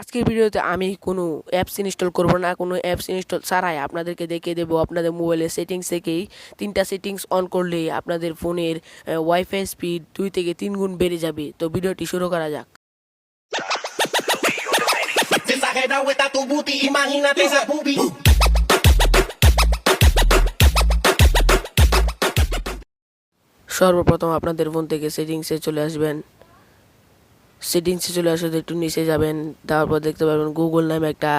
আজকের ভিডিওতে আমি কোনো অ্যাপস ইনস্টল করব না, কোনো অ্যাপস ইনস্টল ছাড়াই আপনাদেরকে দেখিয়ে দেবো আপনাদের মোবাইলের সেটিংস থেকেই। তিনটা সেটিংস অন করলে আপনাদের ফোনের ওয়াইফাই স্পিড দুই থেকে তিন গুণ বেড়ে যাবে। তো ভিডিওটি শুরু করা যাক. সর্বপ্রথম আপনাদের ফোন থেকে সেটিংসে চলে আসবেন। সেটিংসে চলে আসলে একটু নিচে যাবেন তারপর দেখতে পারবেন গুগল নামে একটা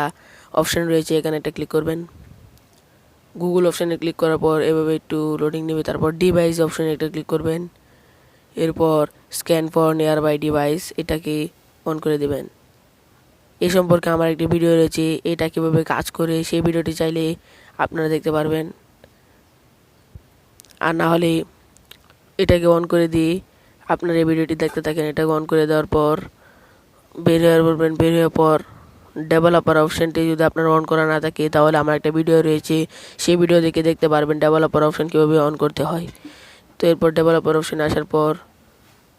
অপশান রয়েছে, এখানে একটা ক্লিক করবেন। গুগল অপশানে ক্লিক করার পর এভাবে একটু লোডিং নেবে, তারপর ডিভাইস অপশানে একটা ক্লিক করবেন। এরপর scan for nearby device এটাকে অন করে দেবেন। এ সম্পর্কে আমার একটি ভিডিও রয়েছে, এটা কীভাবে কাজ করে, সেই ভিডিওটি চাইলে আপনারা দেখতে পারবেন। আর না হলে এটাকে অন করে দিয়ে আপনার এই ভিডিওটি দেখতে থাকেন এটাকে অন করে দেওয়ার পর, বের হয়ে বলবেন, বের হওয়ার পর ডেভেলপার অপশানটি যদি আপনার অন করা না থাকে, তাহলে আমার একটা ভিডিও রয়েছে। সেই ভিডিও দেখে দেখতে পারবেন ডেভেলপার অপশান কীভাবে অন করতে হয়। তো এরপর ডেভেলপার অপশান আসার পর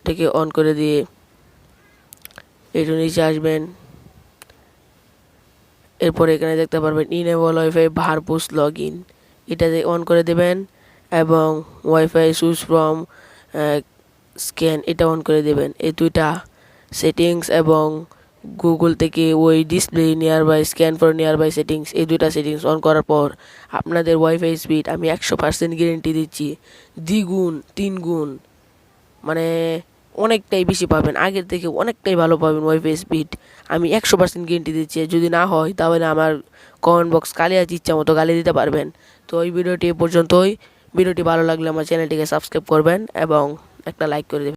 এটাকে অন করে দিয়ে একটু নিচে আসবেন। এরপর এখানে দেখতে পারবেন enable wifi verbose log in এটা অন করে দেবেন এবং ওয়াইফাই সুইচ ফ্রম স্ক্যান এটা অন করে দেবেন। এই দুইটা সেটিংস এবং গুগল থেকে ওই display nearby scan for nearby settings এই দুইটা সেটিংস অন করার পর আপনাদের ওয়াইফাই স্পিড আমি একশো পার্সেন্ট গ্যারেন্টি দিচ্ছি। দ্বিগুণ তিন গুণ মানে অনেকটাই বেশি পাবেন। আগের থেকে অনেকটাই ভালো পাবেন ওয়াইফাই স্পিড আমি একশো পার্সেন্ট গ্যারেন্টি দিচ্ছি। যদি না হয়, তাহলে আমার কমেন্ট বক্স কালি আছে, ইচ্ছা মতো গালি দিতে পারবেন। তো এই ভিডিওটি পর্যন্তই। ভিডিওটি ভালো লাগলে আমার চ্যানেলটিকে সাবস্ক্রাইব করবেন এবং একটা লাইক করে দেবেন